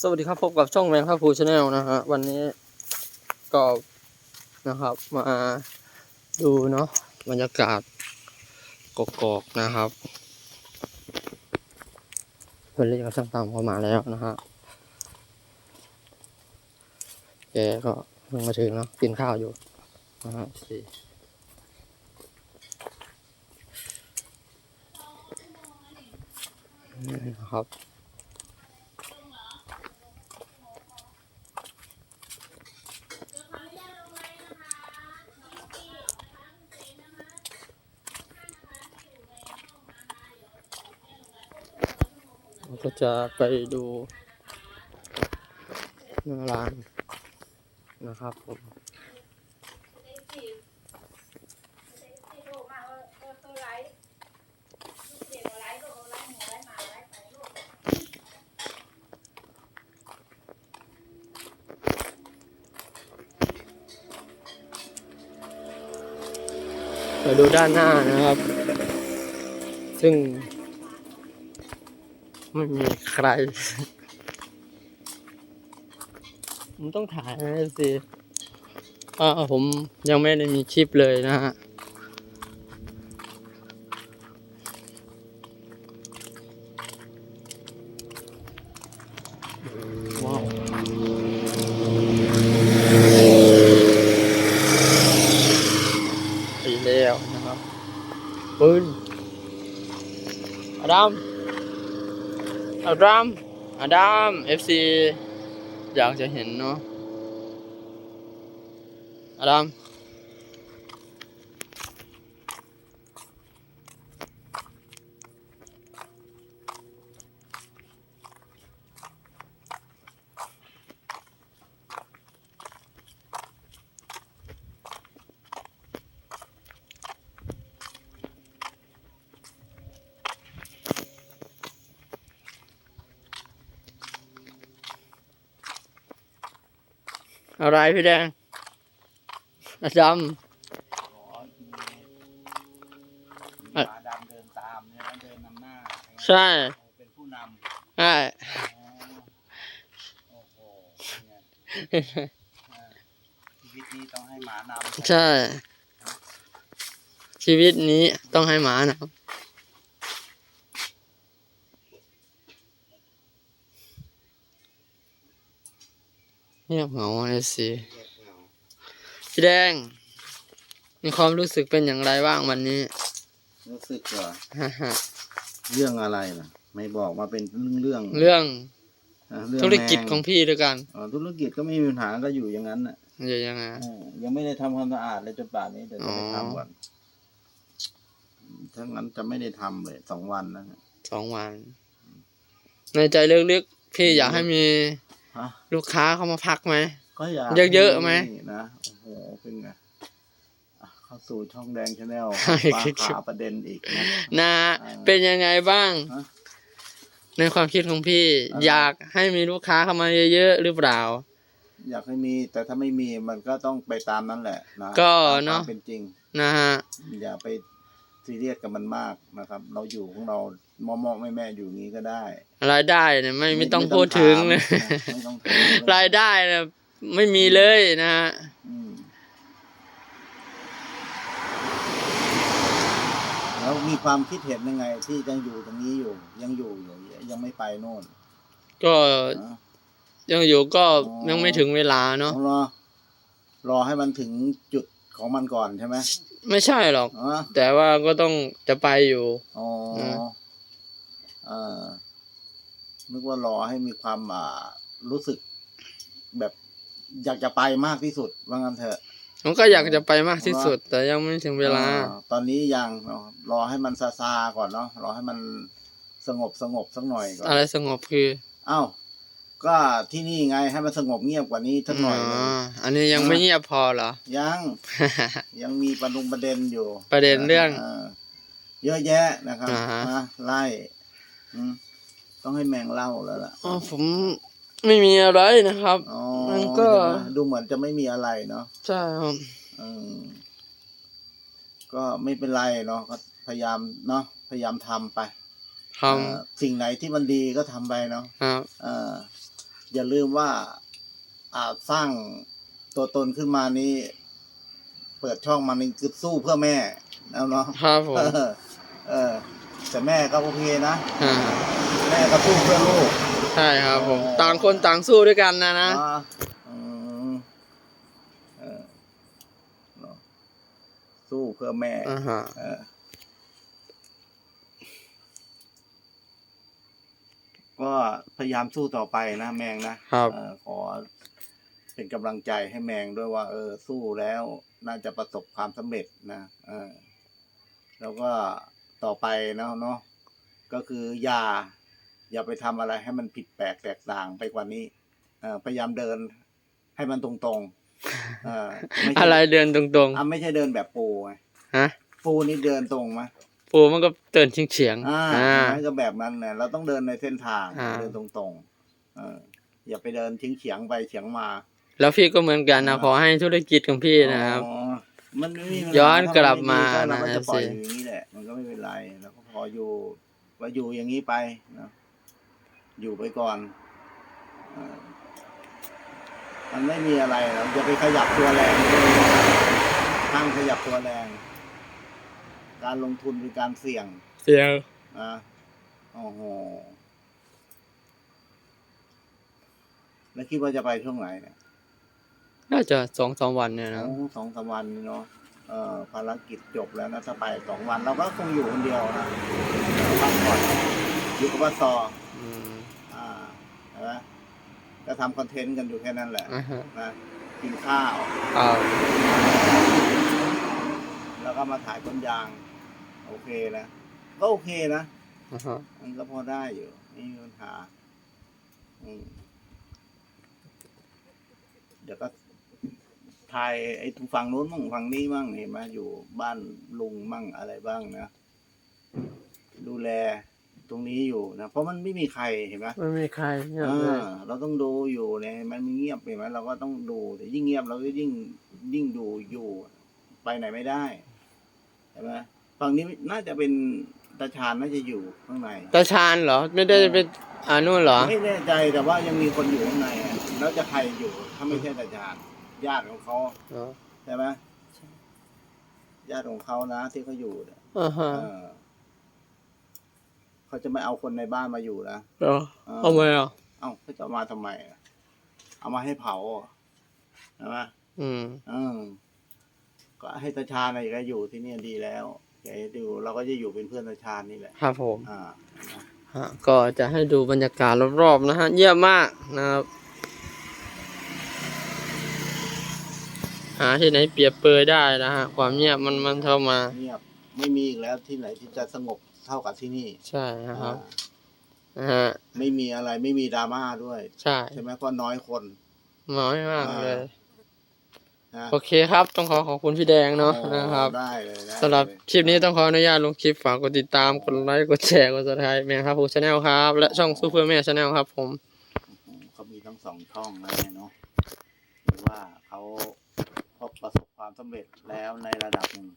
สวัสดีครับพบกับช่องแมงค่าฟูชาแนลนะฮะวันนี้ก็นะครับมาดูเนาะบรรยากาศกอกๆนะครับเพื่อนเรียกกับช่างตามเข้ามาแล้วนะฮะแกก็เพิ่งมาถึงเนาะกินข้าวอยู่นะฮะสี่นี่นะครับ ก็จะไปดูหน้าร้านนะครับผมมาดูด้านหน้านะครับ ซึ่ง ไม่มีใคร ผมต้องถ่ายนะสิอ่าผมยังไม่ได้มีคลิปเลยนะฮะว้าวไปแล้วนะครับปืนอดัม อดัมอดัมเอฟซีอยากจะเห็นเนาะอดัม อะไรพี่แดงอดัมหมาดำเดินตามเนี่ยเดินนำหน้า ใช่ เป็นผู้นำใช่โอ้โหเนี่ยอ่าชีวิตนี้ต้องให้หมานำใช่ ชีวิตนี้ต้องให้หมานะครับ เงียบเหงาไอซีพี่แดง มีความรู้สึกเป็นอย่างไรบ้างวันนี้ รู้สึกว่าฮ่าฮ่าเรื่องอะไรล่ะ ไม่บอกมาเป็นเรื่องเรื่องอะเรื่องธุรกิจแมของพี่ด้วยกันอ๋อธุรกิจก็ไม่มีปัญหาก็อยู่อย่างนั้นน่ะอยู่ยังไงอ่ายังไม่ได้ทำความสะอาดเลยจนป่านนี้เดี๋ยวจะไปอ๋อทำก่อนทั้งนั้นจะไม่ได้ทำเลยสองวันแล้วนะสองวัน ในใจลึกๆพี่อยากให้มี ฮะ ลูกค้าเข้ามาพักไหม ก็อยากเยอะๆไหมนี่นะโอ้โหเป็นไงอะเข้าสู่ช่องแดงชาแนลใช่ปาครับ ขาประเด็นอีกนะ นะอ่าเป็นยังไงบ้าง ฮะ ในความคิดของพี่อ่าอยากให้มีลูกค้าเข้ามาเยอะๆหรือเปล่า อยากให้มี แต่ถ้าไม่มีมันก็ต้องไปตามนั้นแหละนะก็ตามเนอะ ความเป็นจริง นะฮะ อย่าไปซีเรียสกับมันมากนะครับ เราอยู่ของเรา มอมอแม่แม่ๆอยู่อย่างนี้ก็ได้ รายได้เนี่ยไม่ไม่ต้องพูดถึงถามเลยนะไม่ต้องถามเลยรายได้เนี่ยไม่มีเลยนะฮะอืมแล้วมีความคิดเห็นยังไง ที่ยังอยู่ตรงนี้อยู่ ยังอยู่อยู่ยังไม่ไปโน่น ก็นะยังอยู่ก็อ๋อยังไม่ถึงเวลาเนาะรอ รอให้มันถึงจุดของมันก่อนใช่ไหมไม่ใช่หรอกอ๋อแต่ว่าก็ต้องจะไปอยู่อ๋ออืมเออ นึกว่ารอให้มีความอ่ารู้สึกแบบอยากจะไปมากที่สุด ว่างั้นเถอะผมก็อยากจะไปมากที่สุด แต่ยังไม่ถึงเวลาออตอนนี้ยังเนาะรอให้มันซาซาๆก่อนเนาะรอให้มันสงบสงบสักหน่อยก่อนอะไรสงบคือเอ้าก็ที่นี่ไงให้มันสงบเงียบกว่านี้สักหน่อยหนึ่งอันนี้ยังไม่เงียบพอเหรอ ยัง ยังมีประดุงประเด็นอยู่ ประเด็นเรื่องเยอะแยะนะครับอ่าฮะนะไล่อืม ต้องให้แมงเล่าแล้วล่ะอ๋อผมไม่มีอะไรนะครับอ๋อมันก็ใช่ไหมดูเหมือนจะไม่มีอะไรเนาะใช่ครับอืมก็ไม่เป็นไรเนาะก็พยายามเนาะพยายามทำไปทเอ่อสิ่งไหนที่มันดีก็ทำไปเนาะำครับเอออย่าลืมว่าอ่าสร้างตัวตนขึ้นมานี้ เปิดช่องมานี่คือสู้เพื่อแม่นะเนาะครับผมเออเออ แต่แม่ก็โอเคนะ อ่าแม่ก็สู้เพื่อลูก ใช่ครับผม เออ ต่างคนต่างสู้ด้วยกันนะนะ อ่าอืมเออเนอะสู้เพื่อแม่อ่าฮะ เออก็พยายามสู้ต่อไปนะแมงนะครับ เออขอเป็นกำลังใจให้แมงด้วยว่า เออ สู้แล้วน่าจะประสบความสำเร็จนะเออแล้วก็ ต่อไปเนาะเนาะก็คืออย่าอย่าไปทำอะไรให้มันผิดแปลกแตกต่างไปกว่านี้เออพยายามเดินให้มันตรงๆเออม่ใช่อะไรเดินตรงอะไม่ใช่เดินแบบปูไงๆฮะปูนี่เดินตรงไหมปูมันก็เดินเฉียงๆอ่าอ่านั่นก็แบบนั้นนะเราต้องเดินในเส้นทางอ่าเดินตรงๆเอออย่าไปเดินทิ้งเฉียงไปเฉียงมา แล้วพี่ก็เหมือนกันนะอ่าขอให้ธุรกิจของพี่นะครับอ๋อ มันไม่มีปัญหาย้อนกลับมาถ้นเราก็นะจะปล่อยสิอยู่อย่างนี้แหละ มันก็ไม่เป็นไรเราก็พออยู่ว่าอยู่อย่างนี้ไปนะอยู่ไปก่อนเออมันไม่มีอะไรเราจะไปขยับตัวแรงห้ามขยับตัวแรง การลงทุนคือการเสี่ยง เสียงนะโอ้โห แล้วคิดว่าจะไปช่วงไหนเนี่ย น่าจะสองสามวันเนี่ยนะโอ้สองสามวันนี่เนาะเอ่อภารกิจจบแล้วนะถ้าไปสองวันเราก็คงอยู่คนเดียวนะพักผ่อนอยู่กับว่าซออืมอ่าใช่ไหมก็ทำคอนเทนต์กันอยู่แค่นั้นแหละอ่าฮะนะกินข้าวครับแล้วก็มาถ่ายต้นยาง โอเคนะก็โอเคนะ อ่าฮะมันก็พอได้อยู่ไม่มีปัญหาอืมเดี๋ยวก็ ถ่ายไอ้ทุกฝั่งนู้นมั่งฝั่งนี้มั่งเห็นไหมอยู่บ้านลุงมั่งอะไรบ้างนะดูแลตรงนี้อยู่นะเพราะมันไม่มีใครเห็นไหมไม่มีใครเงียบอ่เลยาเราต้องดูอยู่เนี่ยมันเงียบเห็นไหมเราก็ต้องดูแต่ยิ่งเงียบเราก็ยิ่งยิ่งดูอยู่ไปไหนไม่ได้ใช่ไหมฝั่งนี้น่าจะเป็นตาชานน่าจะอยู่ข้างใน ตาชานเหรอ ไม่ได้ไปอ่านู่นเหรอ ไม่แน่ใจแต่ว่ายังมีคนอยู่ข้างในอะแล้วจะใครอยู่ถ้าไม่ใช่ตาชาน ญาติของเขาอ๋อใช่ไหมญาติของเขานะที่เขาอยู่เนี่ยอ่าฮะเออเขาจะไม่เอาคนในบ้านมาอยู่นะ เหรอเออ เอาไว้อะเอ้าเขาจะเอามาทำไมอะเอามาให้เผาอะใช่ไหม อืมอืมก็ให้ตาชาญอะไรก็อยู่ที่เนี่ยดีแล้วแกอยู่เราก็จะอยู่เป็นเพื่อนตาชาญนี่แหละ ครับผม อ่า ฮะก็จะให้ดูบรรยากาศรอบๆนะฮะ เยี่ยมมากนะครับ หาที่ไหนเปรียบเปรยได้นะฮะ ความเงียบมันมันเข้ามา เงียบไม่มีอีกแล้วที่ไหนที่จะสงบเท่ากับที่นี่ใช่นะครับอ่านะฮะ ไม่มีอะไรไม่มีดราม่าด้วย ใช่ ใช่ไหมเพราะน้อยคน น้อยมากเลย นะโอเคครับ ต้องขอขอบคุณพี่แดงเนาะโอ้นะครับได้เลยได้สำหรับเลยคลิปนี้ต้องขออนุญาตลงคลิปฝากกดติดตาม กดไลค์ กดแชร์ กดซับสไครต์แมงครับผมชาแนลครับ และช่องซูเปอร์แม่ชาแนลครับผมอืมเขามีทั้งสองช่องนะเนี่ยเนาะหรือว่าเขา พอประสบความสำเร็จแล้วในระดับหนึ่ง